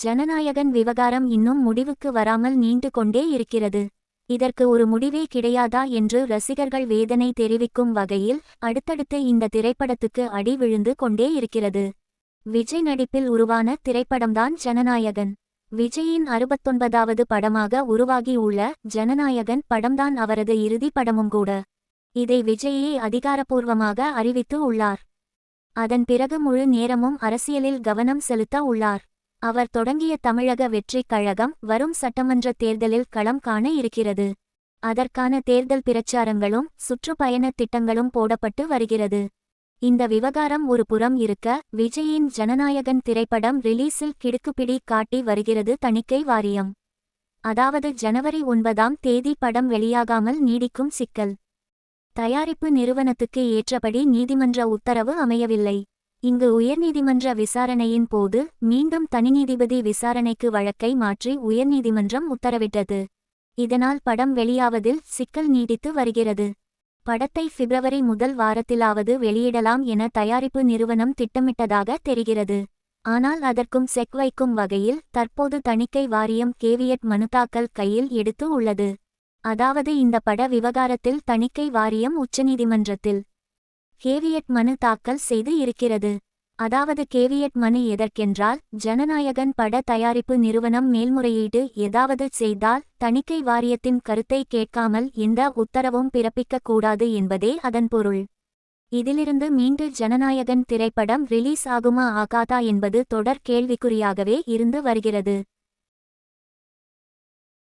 ஜனநாயகன் விவகாரம் இன்னும் முடிவுக்கு வராமல் நீண்டு கொண்டே இருக்கிறது. இதற்கு ஒரு முடிவே கிடையாதா என்று ரசிகர்கள் வேதனை தெரிவிக்கும் வகையில் அடுத்தடுத்து இந்த திரைப்படத்துக்கு அடி விழுந்து கொண்டே இருக்கிறது. விஜய் நடிப்பில் உருவான திரைப்படம்தான் ஜனநாயகன். விஜயின் அறுபத்தொன்பதாவது படமாக உருவாகியுள்ள ஜனநாயகன் படம்தான் அவரது இறுதி படமும் கூட. இதை விஜயே அதிகாரப்பூர்வமாக அறிவித்து உள்ளார். அதன் பிறகு முழு நேரமும் அரசியலில் கவனம் செலுத்த உள்ளார். அவர் தொடங்கிய தமிழக வெற்றிக் கழகம் வரும் சட்டமன்ற தேர்தலில் களம் காண இருக்கிறது. அதற்கான தேர்தல் பிரச்சாரங்களும் சுற்றுப்பயணத் திட்டங்களும் போடப்பட்டு வருகிறது. இந்த விவகாரம் ஒரு புறம் இருக்க விஜயின் ஜனநாயகன் திரைப்படம் ரிலீஸில் கிடுக்குப்பிடி காட்டி வருகிறது தணிக்கை வாரியம். அதாவது ஜனவரி ஒன்பதாம் தேதி படம் வெளியாகாமல் நீடிக்கும் சிக்கல். தயாரிப்பு நிறுவனத்துக்கு ஏற்றபடி நீதிமன்ற உத்தரவு அமையவில்லை. இங்கு உயர்நீதிமன்ற விசாரணையின் போது மீண்டும் தனிநீதிபதி விசாரணைக்கு வழக்கை மாற்றி உயர்நீதிமன்றம் உத்தரவிட்டது. இதனால் படம் வெளியாவதில் சிக்கல் நீடித்து வருகிறது. படத்தை பிப்ரவரி முதல் வாரத்திலாவது வெளியிடலாம் என தயாரிப்பு நிறுவனம் திட்டமிட்டதாக தெரிகிறது. ஆனால் அதற்கும் செக் வைக்கும் வகையில் தற்போது தணிக்கை வாரியம் கேவியட் மனுதாக்கல் கையில் எடுத்து உள்ளது. அதாவது இந்த பட விவகாரத்தில் தணிக்கை வாரியம் உச்சநீதிமன்றத்தில் கேவியட் மனு தாக்கல் செய்து இருக்கிறது. அதாவது கேவியட் மனு எதற்கென்றால் ஜனநாயகன் பட தயாரிப்பு நிறுவனம் மேல்முறையீடு ஏதாவது செய்தால் தணிக்கை வாரியத்தின் கருத்தை கேட்காமல் எந்த உத்தரவும் பிறப்பிக்கக் கூடாது என்பதே அதன் பொருள். இதிலிருந்து மீண்டு ஜனநாயகன் திரைப்படம் ரிலீஸ் ஆகுமா ஆகாதா என்பது தொடர் கேள்விக்குறியாகவே இருந்து வருகிறது.